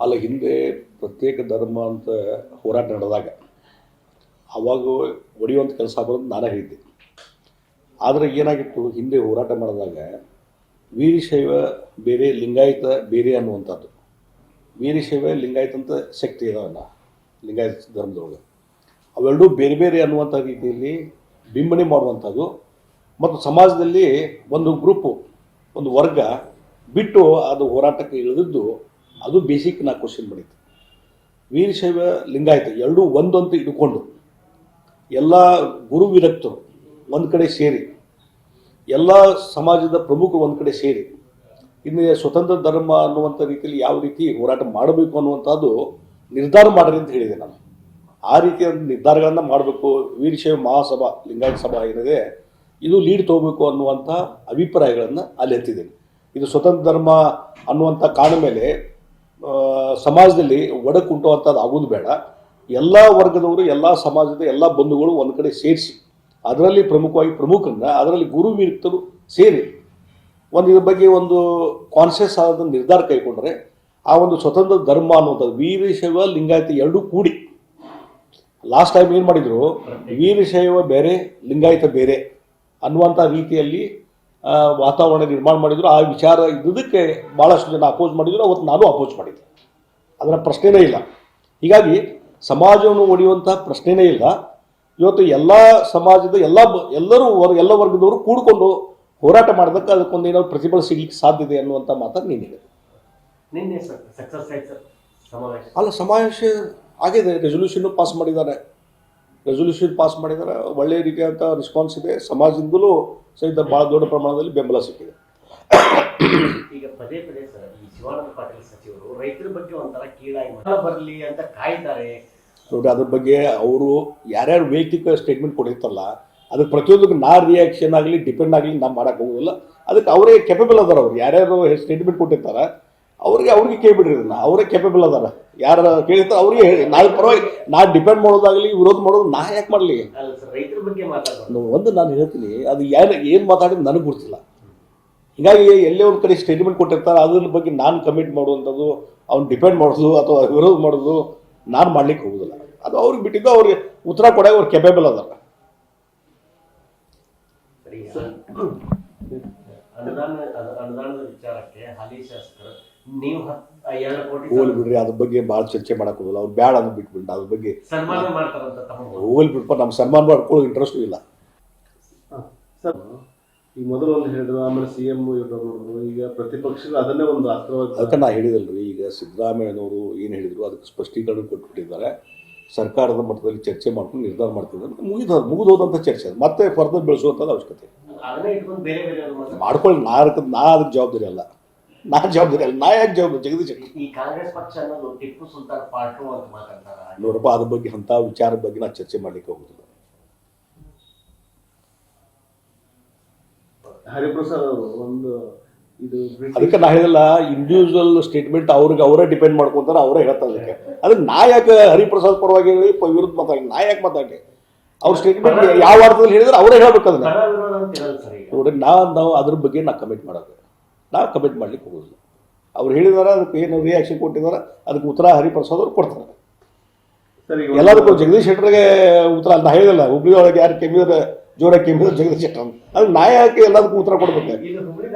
ಅಲ್ಲ, ಹಿಂದೆ ಪ್ರತ್ಯೇಕ ಧರ್ಮ ಅಂತ ಹೋರಾಟ ನಡೆದಾಗ ಅವಾಗ ಒಡೆಯುವಂಥ ಕೆಲಸ ಬರೋದು ನಾನೇ ಹೇಳಿದ್ದೆ. ಆದರೆ ಏನಾಗಿತ್ತು? ಹಿಂದೆ ಹೋರಾಟ ಮಾಡಿದಾಗ ವೀರಶೈವ ಬೇರೆ, ಲಿಂಗಾಯತ ಬೇರೆ ಅನ್ನುವಂಥದ್ದು. ವೀರಶೈವ, ಲಿಂಗಾಯತ ಅಂತ ಶಕ್ತಿ ಇದಾವಲ್ಲ, ಲಿಂಗಾಯತ ಧರ್ಮದೊಳಗೆ. ಅವೆರಡೂ ಬೇರೆ ಬೇರೆ ಅನ್ನುವಂಥ ರೀತಿಯಲ್ಲಿ ಬಿಂಬನೆ ಮಾಡುವಂಥದ್ದು. ಮತ್ತು ಸಮಾಜದಲ್ಲಿ ಒಂದು ಗ್ರೂಪು, ಒಂದು ವರ್ಗ ಬಿಟ್ಟು ಅದು ಹೋರಾಟಕ್ಕೆ ಇಳಿದಿದ್ದು ಅದು ಬೇಸಿಕ್ ನಾ ಕ್ವಶನ್ ಮಾಡಿದ್ದು ವೀರಶೈವ ಲಿಂಗಾಯತ ಎರಡೂ ಒಂದಂತ ಇಟ್ಕೊಂಡು ಎಲ್ಲ ಗುರು ವಿರಕ್ತರು ಒಂದು ಕಡೆ ಸೇರಿ, ಎಲ್ಲ ಸಮಾಜದ ಪ್ರಮುಖರು ಒಂದು ಕಡೆ ಸೇರಿ, ಇನ್ನು ಸ್ವತಂತ್ರ ಧರ್ಮ ಅನ್ನುವಂಥ ರೀತಿಯಲ್ಲಿ ಯಾವ ರೀತಿ ಹೋರಾಟ ಮಾಡಬೇಕು ಅನ್ನುವಂಥದ್ದು ನಿರ್ಧಾರ ಮಾಡಿರಿ ಅಂತ ಹೇಳಿದೆ ನಾನು. ಆ ರೀತಿಯ ನಿರ್ಧಾರಗಳನ್ನು ಮಾಡಬೇಕು. ವೀರಶೈವ ಮಹಾಸಭಾ, ಲಿಂಗಾಯತ ಸಭಾ ಏನಿದೆ, ಇದು ಲೀಡ್ ತಗೋಬೇಕು ಅನ್ನುವಂಥ ಅಭಿಪ್ರಾಯಗಳನ್ನು ಅಲ್ಲಿ ಎತ್ತಿದ್ದೇನೆ. ಇದು ಸ್ವತಂತ್ರ ಧರ್ಮ ಅನ್ನುವಂಥ ಕಾಣ ಮೇಲೆ ಸಮಾಜದಲ್ಲಿ ಒಡಕುಂಟುವಂಥದ್ದು ಆಗೋದು ಬೇಡ. ಎಲ್ಲ ವರ್ಗದವರು, ಎಲ್ಲ ಸಮಾಜದ ಎಲ್ಲ ಬಂಧುಗಳು ಒಂದು ಕಡೆ ಸೇರಿಸಿ, ಅದರಲ್ಲಿ ಪ್ರಮುಖವಾಗಿ ಪ್ರಮುಖರನ್ನ ಅದರಲ್ಲಿ ಗುರು ವಿರಕ್ತರು ಸೇರಿ ಒಂದು ಇದ್ರ ಬಗ್ಗೆ ಒಂದು ಕಾನ್ಸಿಯಸ್ ಆದ ನಿರ್ಧಾರ ಕೈಗೊಂಡ್ರೆ, ಆ ಒಂದು ಸ್ವತಂತ್ರ ಧರ್ಮ ಅನ್ನುವಂಥದ್ದು ವೀರಶೈವ ಲಿಂಗಾಯತ ಎರಡೂ ಕೂಡಿ. ಲಾಸ್ಟ್ ಟೈಮ್ ಏನು ಮಾಡಿದರು? ವೀರಶೈವ ಬೇರೆ, ಲಿಂಗಾಯತ ಬೇರೆ ಅನ್ನುವಂಥ ರೀತಿಯಲ್ಲಿ ವಾತಾವರಣ ನಿರ್ಮಾಣ ಮಾಡಿದ್ರು. ಆ ವಿಚಾರ ಇದ್ದುದಕ್ಕೆ ಭಾಳಷ್ಟು ಜನ ಅಪೋಸ್ ಮಾಡಿದ್ರು. ಅವತ್ತು ನಾನು ಅಪೋಸ್ ಮಾಡಿದ್ದೆ. ಅದರ ಪ್ರಶ್ನೆನೇ ಇಲ್ಲ. ಹೀಗಾಗಿ ಸಮಾಜವನ್ನು ಒಡೆಯುವಂತಹ ಪ್ರಶ್ನೆನೇ ಇಲ್ಲ. ಇವತ್ತು ಎಲ್ಲ ಸಮಾಜದ ಎಲ್ಲ ಎಲ್ಲರೂ ಎಲ್ಲ ವರ್ಗದವರು ಕೂಡಿಕೊಂಡು ಹೋರಾಟ ಮಾಡೋದಕ್ಕೆ ಅದಕ್ಕೊಂದು ಏನೋ ಪ್ರತಿಫಲ ಸಿಗ್ಲಿಕ್ಕೆ ಸಾಧ್ಯ ಇದೆ ಅನ್ನುವಂಥ ಮಾತನ್ನು ನೀನಿದೆ ಆಯ್ತು ಸರ್ ಸಮಾವೇಶ. ಅಲ್ಲ ಸಮಾವೇಶ ಆಗಿದೆ. ರೆಸೊಲ್ಯೂಷನ್ ಪಾಸ್ ಮಾಡಿದ್ದಾರೆ. ರೆಸೊಲ್ಯೂಷನ್ ಪಾಸ್ ಮಾಡಿದ್ದಾರೆ. ಒಳ್ಳೆಯ ರೀತಿಯಾದಂಥ ರೆಸ್ಪಾನ್ಸ್ ಇದೆ. ಸಮಾಜದಿಂದಲೂ ಸಹಿತ ಭಾಳ ದೊಡ್ಡ ಪ್ರಮಾಣದಲ್ಲಿ ಬೆಂಬಲ ಸಿಕ್ಕಿದೆ. ಈಗ ಪದೇ ಪದೇ ಸರ್ ಈ ಶಿವಾನಂದ ಪಾಟೀಲ್ ಸಚಿವರು ರೈತರ ಬಗ್ಗೆ ಒಂಥರ ಕೀಳಾಗಿ ಬರಲಿ ಅಂತ ಕಾಯ್ತಾರೆ. ನೋಡಿ ಅದ್ರ ಬಗ್ಗೆ ಅವರು ಯಾರ್ಯಾರು ವೈಯಕ್ತಿಕ ಸ್ಟೇಟ್ಮೆಂಟ್ ಕೊಟ್ಟಿರ್ತಾರಲ್ಲ ಅದಕ್ಕೆ ಪ್ರತಿಯೊಂದಕ್ಕೆ ನಾ ರಿಯಾಕ್ಷನ್ ಆಗಲಿ ಡಿಪೆಂಡ್ ಆಗಲಿ ನಾವು ಮಾಡೋಕೆ ಹೋಗೋದಿಲ್ಲ. ಅದಕ್ಕೆ ಅವರೇ ಕೆಪಬಲ್ ಅದಾರ ಅವ್ರು. ಯಾರ್ಯಾರು ಸ್ಟೇಟ್ಮೆಂಟ್ ಕೊಟ್ಟಿರ್ತಾರ ಅವ್ರಿಗೆ ಅವ್ರಿಗೆ ಕೇಳ್ಬಿಡ್ರಿ ಅದನ್ನ ಅವರೇ ಕೆಪಬಲ್ ಅದಾರ. ಯಾರು ಕೇಳಿರ್ತಾರೆ ಅವ್ರಿಗೆ ಹೇಳಿ. ನಾಳೆ ಪರವಾಗಿ ನಾ ಡಿಪೆಂಡ್ ಮಾಡೋದಾಗಲಿ ವಿರೋಧ ಮಾಡೋದು ನಾ ಯಾಕೆ ಮಾಡಲಿ? ರೈತರ ಬಗ್ಗೆ ಮಾತಾಡೋದು ಒಂದು ನಾನು ಹೇಳ್ತೀನಿ ಅದು ಯಾರು ಏನು ಮಾತಾಡಿದ್ರು ನನಗೆ ಗೊತ್ತಿಲ್ಲ. ಹೀಗಾಗಿ ಎಲ್ಲೇ ಒಂದು ಕಡೆ ಸ್ಟೇಟ್ಮೆಂಟ್ ಕೊಟ್ಟಿರ್ತಾರೆ ಅದ್ರ ಬಗ್ಗೆ ನಾನು ಕಮಿಟ್ ಮಾಡುವಂಥದ್ದು ಅವ್ನು ಡಿಪೆಂಡ್ ಮಾಡೋದು ಅಥವಾ ವಿರೋಧ ಮಾಡೋದು ನಾನು ಮಾಡ್ಲಿಕ್ಕೆ ಹೋಗೋದಿಲ್ಲ. ಅದು ಅವ್ರಿಗೆ ಬಿಟ್ಟಿದ್ದು ಅವ್ರಿಗೆ ಉತ್ತರ ಕೊಡೋಕೆ ಅವ್ರು ಕೆಪೇಬಲ್ ಅದಾರ. ಅನುದಾನ ಅನುದಾನದ ವಿಚಾರಕ್ಕೆ ಹಾಲಿ ಶಾಸಕರು ನೀವು ಹತ್- ಎರಡು ಕೋಟಿ ಹೋಗ್ಲಿ ಬಿಡ್ರಿ ಅದ್ರ ಬಗ್ಗೆ ಭಾಳ ಚರ್ಚೆ ಮಾಡಕ್ ಹೋಗಲ್ಲ ಅವ್ರು ಬ್ಯಾಡ ಅಂತ ಬಿಟ್ಬಿಟ್ಟು ಅದ್ರ ಬಗ್ಗೆ. ಸನ್ಮಾನ ಮಾಡ್ತಾರಂತ ತಮ್ಮ ಹೋಗ್ಲಿ ಬಿಡ್ಪ ನಮ್ಮ ಸನ್ಮಾನ ಮಾಡ್ಕೊಳ್ಳೋ ಇಂಟ್ರೆಸ್ಟು ಇಲ್ಲ. ಸರ್ ಈ ಮೊದಲು ಒಂದು ಹೇಳಿದ್ರು ಆಮೇಲೆ ಸಿ ಎಂ ಈಗ ಪ್ರತಿಪಕ್ಷಗಳು ಅದನ್ನೇ ಒಂದು ಅಸ್ತ್ರವಾಗಿ ಅದಕ್ಕೆ ನಾ ಹೇಳಿದಲ್ರಿ ಈಗ ಸಿದ್ದರಾಮಯ್ಯನವರು ಏನು ಹೇಳಿದ್ರು ಅದಕ್ಕೆ ಸ್ಪಷ್ಟೀಕರಣ ಕೊಟ್ಬಿಟ್ಟಿದ್ದಾರೆ. ಸರ್ಕಾರದ ಮಟ್ಟದಲ್ಲಿ ಚರ್ಚೆ ಮಾಡ್ಕೊಂಡು ನಿರ್ಧಾರ ಮಾಡ್ತಿದ್ದಾರೆ. ಮುಗಿದ ಮುಗಿದೋದಂಥ ಚರ್ಚೆ ಅದು. ಮತ್ತೆ ಫರ್ದರ್ ಬೆಳೆಸುವಂಥದ್ದು ಅವಶ್ಯಕತೆ. ಮಾಡ್ಕೊಳ್ಳಿ ನಾ ಅದಕ್ಕೆ ನಾ ಅದಕ್ಕೆ ಜವಾಬ್ದಾರಿ ಅಲ್ಲ. ನಾ ಜವಾಬ್ದಾರಿ ಅಲ್ಲ ನಾ ಯಾಕೆ ಜವಾಬ್ದಾರಿ ಜಗದೀಶ್ ಈ ಕಾಂಗ್ರೆಸ್ ಪಕ್ಷ ಅನ್ನೋದು ಟಿಪ್ಪು ಸುಲ್ತಾನ್ ಪಾರ್ಟು ಅಂತ ಮಾತಾಡ್ತಾರೆ? ನೋಡಪ್ಪ ಅದ್ರ ಬಗ್ಗೆ ಅಂತ ವಿಚಾರ ಬಗ್ಗೆ ನಾ ಚರ್ಚೆ ಮಾಡ್ಲಿಕ್ಕೆ ಹೋಗುದಿಲ್ಲ. ಹರಿಪ್ರಸಾದ್ ಅವರು ಒಂದು ಇದು ಅದಕ್ಕೆ ನಾ ಹೇಳಿದಲ್ಲ ಇಂಡಿವಿಜುವಲ್ ಸ್ಟೇಟ್ಮೆಂಟ್ ಅವ್ರಿಗೆ ಅವರೇ ಡಿಪೆಂಡ್ ಮಾಡ್ಕೊಂತಾರೆ ಅವರೇ ಹೇಳ್ತಾರೆ ಅದಕ್ಕೆ. ಅದಕ್ಕೆ ನಾ ಯಾಕೆ ಹರಿಪ್ರಸಾದ್ ಪರವಾಗಿ ಹೇಳಿ ಪ- ವಿರುದ್ಧ ಮಾತಾಡಿ ನಾ ಯಾಕೆ ಮಾತಾಡಿ ಅವ್ರ ಸ್ಟೇಟ್ಮೆಂಟ್ ಯಾವ ಅರ್ಥದಲ್ಲಿ ಹೇಳಿದ್ರೆ ಅವರೇ ಹೇಳ್ಬೇಕು ಅದನ್ನ ಪರ ವಿರೋಧ ಅಂತ ಇರಲ್ಲ ಸರ್. ಈಗ ನೋಡಿ ನಾ ನಾವು ಅದ್ರ ಬಗ್ಗೆ ನಾ ಕಮೆಂಟ್ ಮಾಡೋದು. ನಾವು ಕಮೆಂಟ್ ಮಾಡ್ಲಿಕ್ಕೆ ಹೋಗೋದಿಲ್ಲ. ಅವ್ರು ಹೇಳಿದಾರೆ ಅದಕ್ಕೆ ಏನು ರಿಯಾಕ್ಷನ್ ಕೊಟ್ಟಿದ್ದಾರೆ ಅದಕ್ಕೆ ಉತ್ತರ ಹರಿಪ್ರಸಾದ್ ಅವ್ರು ಕೊಡ್ತಾರೆ ಎಲ್ಲದಕ್ಕೂ ಜಗದೀಶ್ ಶೆಟ್ಟರ್ಗೆ ಉತ್ತರ ಅಂತ ಹೇಳಿದಲ್ಲ ಹುಬ್ಳಿ ಒಳಗೆ ಯಾರು ಕೆಮ್ಮಿದ್ರೆ ಜೋರಾಗಿ ಕೆಮ್ಮಿದ್ರೆ ಜಗದೀಶ್ ಶೆಟ್ಟರ್ ಅಂತ. ಅದು ನಾ ಯಾಕೆ ಎಲ್ಲದಕ್ಕೂ ಉತ್ತರ ಕೊಡ್ಬೇಕು? ಇದು ಹುಬ್ಳಿ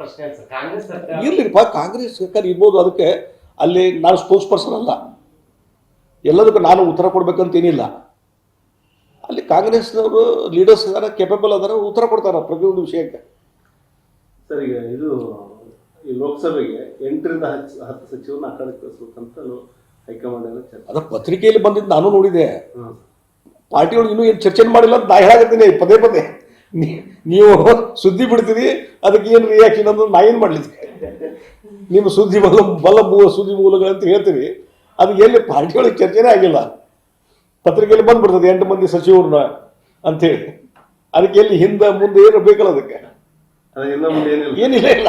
ಪ್ರಶ್ನೆ ಸರ್ ಕಾಂಗ್ರೆಸ್ ಸರ್ಕಾರ ಇರ್ಲಿಪ್ಪ ಕಾಂಗ್ರೆಸ್ ಸರ್ಕಾರ ಇರ್ಬೋದು ಅದಕ್ಕೆ ಅಲ್ಲಿ ನಾನು ಸ್ಪೋಕ್ಸ್ ಪರ್ಸನ್ ಅಲ್ಲ. ಎಲ್ಲದಕ್ಕೂ ನಾನು ಉತ್ತರ ಕೊಡ್ಬೇಕಂತ ಏನಿಲ್ಲ. ಅಲ್ಲಿ ಕಾಂಗ್ರೆಸ್ನವರು ಲೀಡರ್ಸ್ ಇದಾರೆ ಕೆಪಬಲ್ ಅದಾರ ಉತ್ತರ ಕೊಡ್ತಾರೆ ಪ್ರತಿಯೊಂದು ವಿಷಯಕ್ಕೆ. ಸರ್ ಈಗ ಇದು ಈ ಲೋಕಸಭೆಗೆ ಎಂಟರಿಂದ ಹತ್ತು ಹತ್ತು ಸಚಿವರನ್ನ ಆ ಕಡೆ ಕಳಿಸ್ಬೇಕಂತ ಹೈಕಮಾಂಡ್ ಎಲ್ಲ ಚರ್ಚೆ. ಅದ ಪತ್ರಿಕೆಯಲ್ಲಿ ಬಂದಿದ್ದು ನಾನು ನೋಡಿದೆ. ಪಾರ್ಟಿಯೊಳಗೆ ಪಾರ್ಟಿ ಇನ್ನೂ ಏನು ಚರ್ಚೆ ಮಾಡಿಲ್ಲ ಅಂತ ನಾ ಹೇಳಾಕತ್ತೀನಿ. ಪದೇ ಪದೇ. ನೀ- ನೀವು ಸುದ್ದಿ ಬಿಡ್ತೀರಿ ಅದಕ್ಕೆ ಏನು ರಿಯಾಕ್ಷನ್ ಅಂದ್ರೆ ನಾ ಏನು ಮಾಡ್ಲಿಕ್ಕೆ ನಿಮ್ಮ ಸುದ್ದಿ ಬಲ ಬಲ ಮೂಲ ಸುದ್ದಿ ಮೂಲಗಳಂತ ಹೇಳ್ತೀರಿ. ಅದು ಎಲ್ಲಿ ಪಾರ್ಟಿ ಒಳಗೆ ಚರ್ಚೆನೇ ಆಗಿಲ್ಲ. ಪತ್ರಿಕೆಯಲ್ಲಿ ಬಂದ್ಬಿಡ್ತದೆ ಎಂಟು ಮಂದಿ ಸಚಿವರನ್ನ ಅಂತೇಳಿ ಅದಕ್ಕೆ ಎಲ್ಲಿ ಹಿಂದೆ ಮುಂದೆ ಏನು ಬೇಕಲ್ಲ ಅದಕ್ಕೆ. ಏನಿಲ್ಲ. ಇಲ್ಲ